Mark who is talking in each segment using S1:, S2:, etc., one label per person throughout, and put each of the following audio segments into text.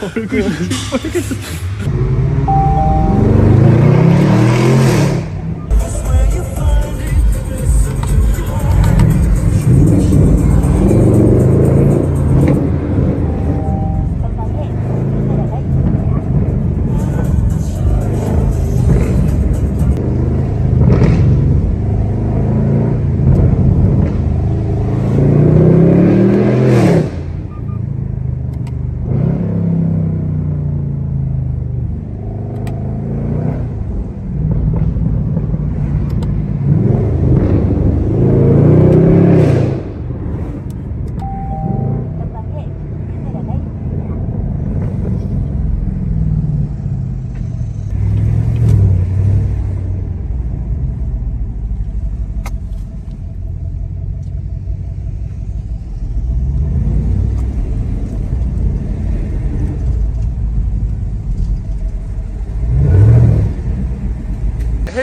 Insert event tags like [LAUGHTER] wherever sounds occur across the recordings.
S1: 전방에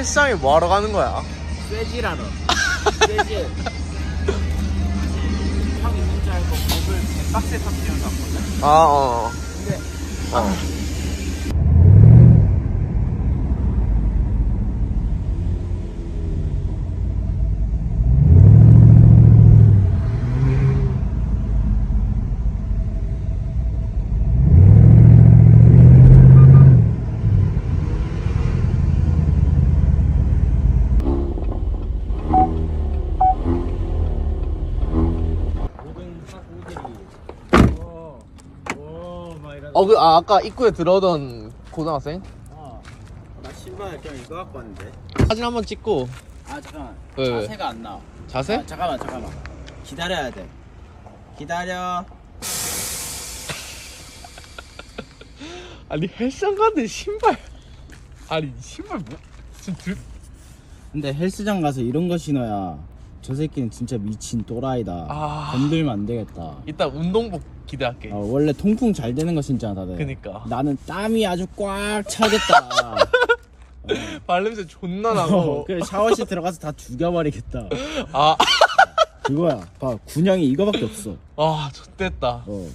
S2: 헬스장에 뭐 하러 가는 거야?
S3: 쇠질하러 쇠질 형 있는 줄 알고 겁을 빡세 탑재해서 왔거든
S2: 아, 어.
S3: 근데
S2: 어.
S3: 모든 학우들이 오오막 이런
S2: 어, 그, 아, 아까 입구에 들어오던 고등학생?
S3: 어. 나 신발 그냥 이거 갖고 왔는데
S2: 사진 한번 찍고.
S3: 아 잠깐만
S2: 왜, 왜?
S3: 자세가 안 나와
S2: 자세?
S3: 아, 잠깐만 잠깐만 기다려야 돼 기다려 [LAUGHS]
S2: 아니, 헬스장 가는데 신발. 아니, 신발 뭐. 지금 들.
S3: 근데 헬스장 가서 이런 거 신어야 저 새끼는 진짜 미친 또라이다
S2: 아.
S3: 건들면 안 되겠다
S2: 이따 운동복 기대할게.
S3: 어, 원래 통풍 잘 되는 거 신잖아 다들
S2: 그니까.
S3: 나는 땀이 아주 꽉 차겠다 [LAUGHS]
S2: 발냄새 존나
S3: 어,
S2: 나고.
S3: 그래 샤워실 들어가서 다 죽여버리겠다
S2: 아, [LAUGHS]
S3: 그거야 봐 군형이 이거밖에 없어
S2: 아, 좋됐다.
S3: 어,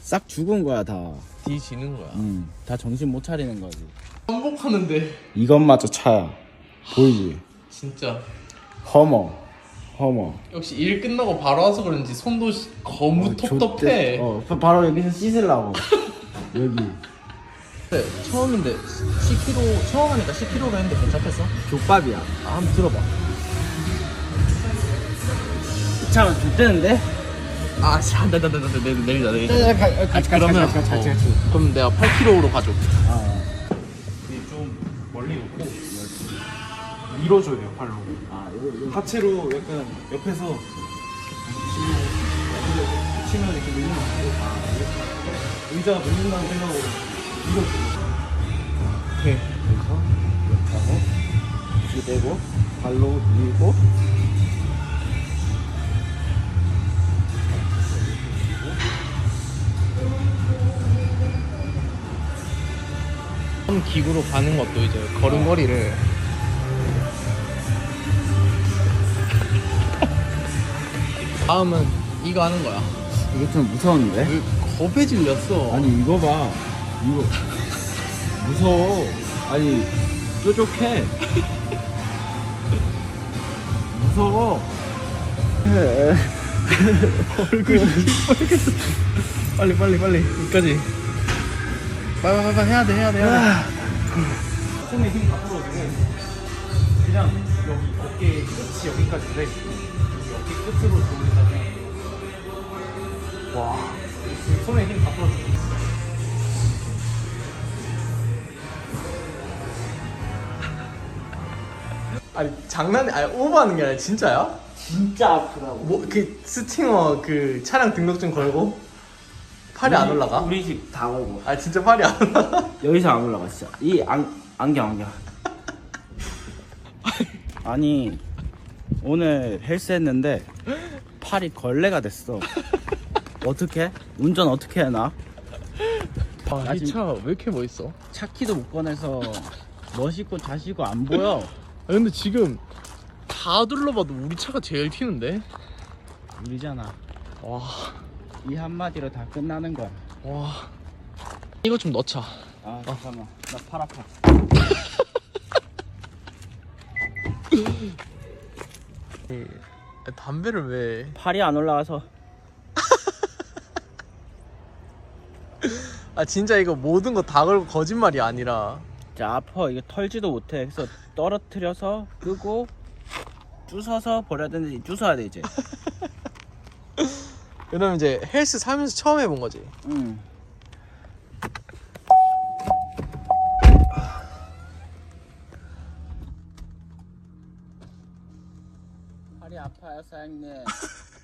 S3: 싹 죽은 거야 다
S2: 뒤지는 거야.
S3: 음, 다 정신 못 차리는 거지
S2: 반복하는데.
S3: 이것마저 차야 보이지
S2: 진짜.
S3: 허머 허머
S2: 역시 일 끝나고 바로 와서 그런지 손도 시- 거무 텁텁해.
S3: 좆대- 어, 바- 바로 여기서 씻으려고 [LAUGHS] 여기
S2: 네, 처음인데 10kg 처음 하니까 10kg로 했는데 괜찮겠어?
S3: 족밥이야
S2: 아, 한번 들어봐.
S3: 잠깐 좆대는데?
S2: 아, 씨, 안 돼, 안 돼, 안 돼, 안 돼, 내리자, 내리자.
S3: 같이
S2: 그러면 어, 그럼 내가 8kg로 가져.
S3: 아,
S4: 좀 멀리 놓고 밀어줘야 돼요 발로
S3: 아 이거 이거
S4: 하체로 약간 옆에서 치고 치면 이렇게 밀리면 안 돼. 아, 의자 밀린다는 생각으로 밀어주고
S2: 오케이.
S3: 하고 뒤 대고 발로 밀고
S2: 한 기구로 가는 것도 이제 걸음걸이를 다음은 이거 하는 거야.
S3: 이게 좀 무서운데?
S2: 왜 겁에 질렸어?
S3: 아니 이거 봐 이거 [LAUGHS] 무서워 아니 뾰족해 [LAUGHS] 무서워
S2: 얼굴이 빨개졌어. 빨리 빨리 빨리 여기까지. 빨리 빨리 빨리 해야 돼 해야 돼 해야 돼.
S4: 손에 힘 다 풀어주고 그냥 여기 어깨 끝이 여기까지인데 여기 끝으로 돌린다면 와 손에 힘 다 풀어주고
S2: 아니 장난이 아니 오버하는 게 아니라 진짜야?
S3: 진짜 아프다고.
S2: 뭐 그 스팅어 그 차량 등록증 걸고? 팔이 안 올라가?
S3: 우리 집 다 오고.
S2: 아 진짜 팔이 안 올라가?
S3: 여기서 안 올라가 진짜. 이 안, 안경 안경. [LAUGHS] 아니 오늘 헬스 했는데 팔이 걸레가 됐어. 어떻게 운전 어떻게 해나 나? 지금-
S2: 아이차 왜 이렇게 멋있어?
S3: 차키도 못 꺼내서 멋있고 자시고 안 보여.
S2: 아 근데 지금 다 둘러봐도 우리 차가 제일 튀는데?
S3: 우리잖아.
S2: 와,
S3: 이 한마디로 다 끝나는 거야.
S2: 와. 이거 좀 넣자.
S3: 아 잠깐만. 나 팔 아파 [LAUGHS]
S2: 담배를 왜?
S3: 팔이 안 올라가서 [LAUGHS]
S2: 아 진짜 이거 모든 거 다 걸고 거짓말이 아니라.
S3: 자 아파 이거 털지도 못해 그래서 떨어뜨려서 끄고 주워서 버려야 되는데 주워야 돼 이제 [LAUGHS]
S2: 그러면 이제 헬스 살면서 처음 해본 거지.
S3: 응 팔이 아파요
S2: 사장님 [LAUGHS]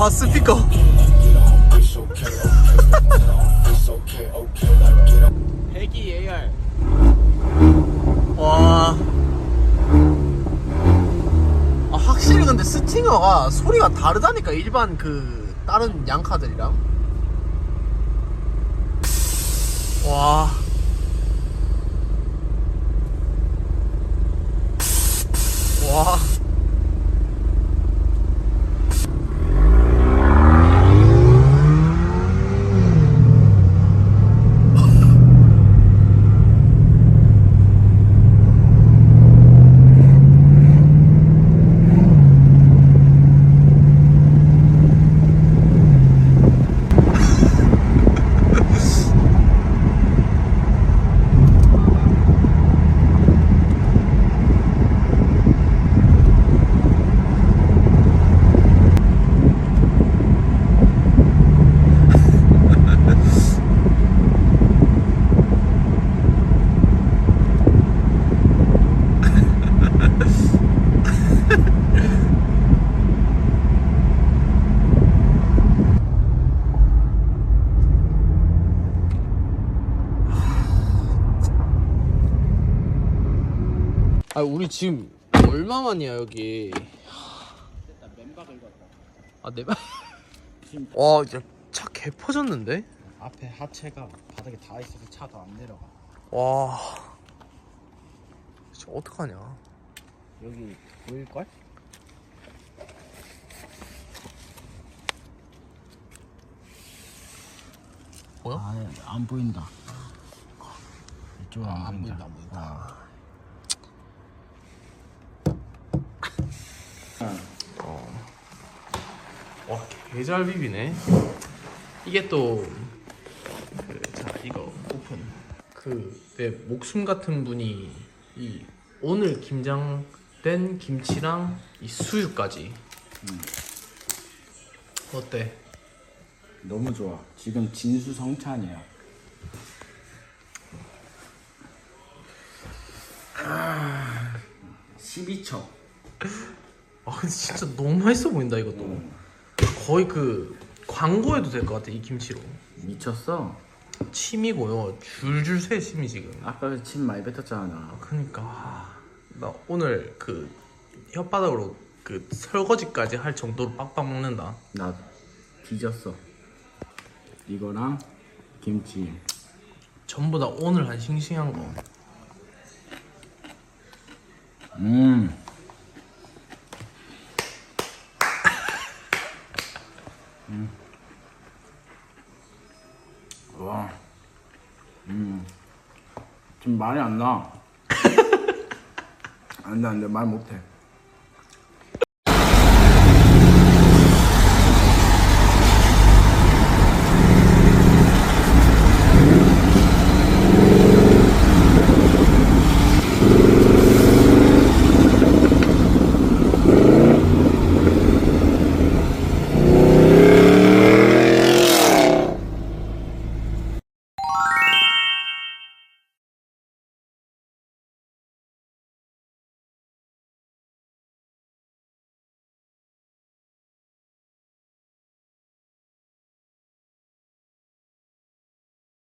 S2: 와 스피커.
S3: 배기 AR
S2: 와. 아, 확실히 근데 스팅어가 소리가 다르다니까 일반 그 다른 양카들이랑. 와. 와. 아 우리 지금 얼마만이야 여기
S3: 일단 맨바 긁었다
S2: 아 내가
S3: 지금
S2: 와 이제 차개 퍼졌는데
S3: 앞에 하체가 바닥에 닿아 있어서 차가 안 내려가
S2: 와 진짜 어떡하냐
S3: 여기 보일걸?
S2: 뭐야?
S3: 아, 안 보인다. 이쪽은 안,
S2: 안
S3: 보인다.
S2: 보인다, 안 보인다. 와 개잘 비비네 이게 또 그, 자 이거 오픈 그 내 목숨 같은 분이 이 오늘 김장된 김치랑 이 수육까지 어때?
S3: 너무 좋아. 지금 진수성찬이야. 아, 12초.
S2: 아 근데 진짜 너무 맛있어 보인다 이것도 거의 그 광고해도 될 것 같아 이 김치로
S3: 미쳤어.
S2: 침이고요 줄줄 새 침이 지금
S3: 아까 침 많이 뱉었잖아. 나.
S2: 그니까 아, 나 오늘 그 혓바닥으로 그 설거지까지 할 정도로 빡빡 먹는다
S3: 나 뒤졌어. 이거랑 김치.
S2: 전부 다 오늘 한 싱싱한 거
S3: 음. 음. 와. 음. 지금 말이 안 나. [LAUGHS] 안 돼, 안 돼. 말 못해.